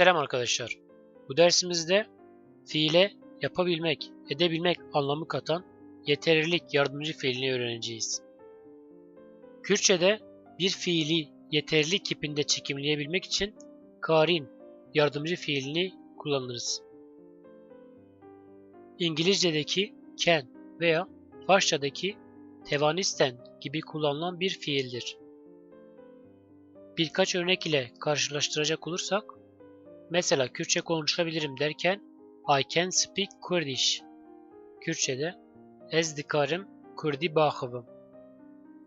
Selam arkadaşlar. Bu dersimizde fiile yapabilmek, edebilmek anlamı katan yeterlilik yardımcı fiilini öğreneceğiz. Kürtçe'de bir fiili yeterlilik kipinde çekimleyebilmek için karin yardımcı fiilini kullanırız. İngilizce'deki can veya Farsça'daki tevanisten gibi kullanılan bir fiildir. Birkaç örnek ile karşılaştıracak olursak, mesela Kürtçe konuşabilirim derken I can speak Kurdish. Kürtçe'de ez dikarim Kurdi baxıvım.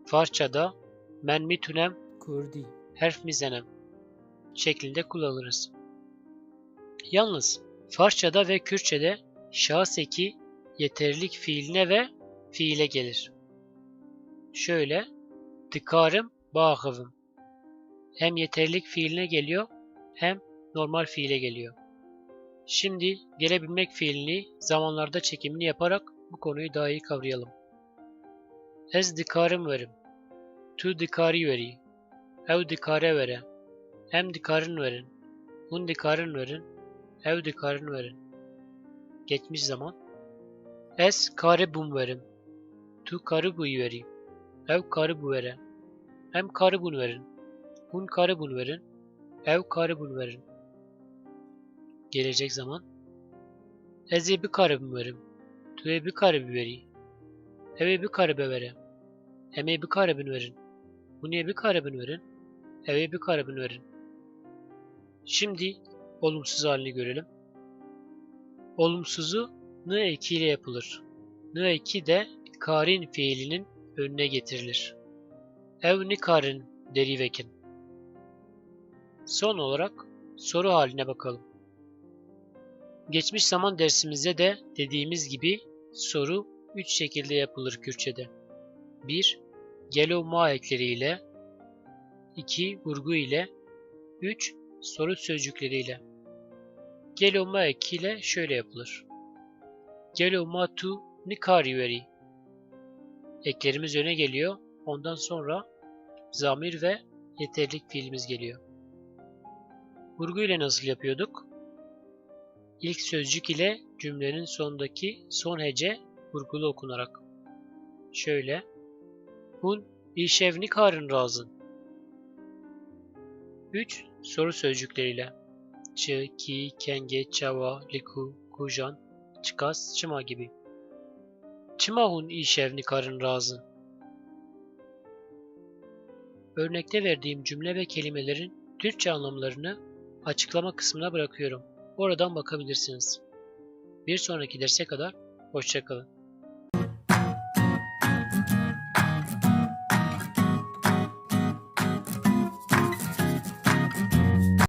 Farsça'da men mitunem Kurdi. herf mizenem şeklinde kullanırız. Yalnız Farsça'da ve Kürtçe'de şahıs eki yeterlilik fiiline ve fiile gelir. Şöyle, tıkarım bağıvım. Hem yeterlilik fiiline geliyor hem normal fiile geliyor. Şimdi gelebilmek fiilini zamanlarda çekimini yaparak bu konuyu daha iyi kavrayalım. Ez dikarım verim. Tu dikari veri. Ev dikare vere. Hem dikarın verin. Hun dikarın verin. Ev dikarın verin. Geçmiş zaman. Es kare bum verim. Tu karı buyu veri. Ev karı bu vere. Hem karı bun verin. Hun karı bun verin. Ev karı bun verin. Gelecek zaman. Eze bir karı bun verim. Tu bir karı veri. Eve bir karı vere. Eme bir karı bun verin. Huniye bir karı bun verin. Eve bir karı bun verin. Şimdi olumsuz halini görelim. Olumsuzu n eki ile yapılır. N eki de karin fiilinin önüne getirilir. Ev ni karin derivekin. Son olarak soru haline bakalım. Geçmiş zaman dersimizde de dediğimiz gibi soru 3 şekilde yapılır Kürtçe'de. 1. Gelo ma ekleriyle 2. Vurgu ile 3. Soru sözcükleriyle. Gelo ma ekiyle şöyle yapılır. Gelo ma tu nikari veri. Eklerimiz öne geliyor. Ondan sonra zamir ve yeterlik fiilimiz geliyor. Vurgu ile nasıl yapıyorduk? İlk sözcük ile cümlenin sonundaki son hece vurgulu okunarak. Şöyle. Hun işevni karın razın. 3. Soru sözcükleriyle. Çı, ki, kenge, çava, liku, kujan, çıkas, çıma gibi. Çıma hun işevni karın razın. Örnekte verdiğim cümle ve kelimelerin Türkçe anlamlarını açıklama kısmına bırakıyorum. Oradan bakabilirsiniz. Bir sonraki derse kadar hoşçakalın.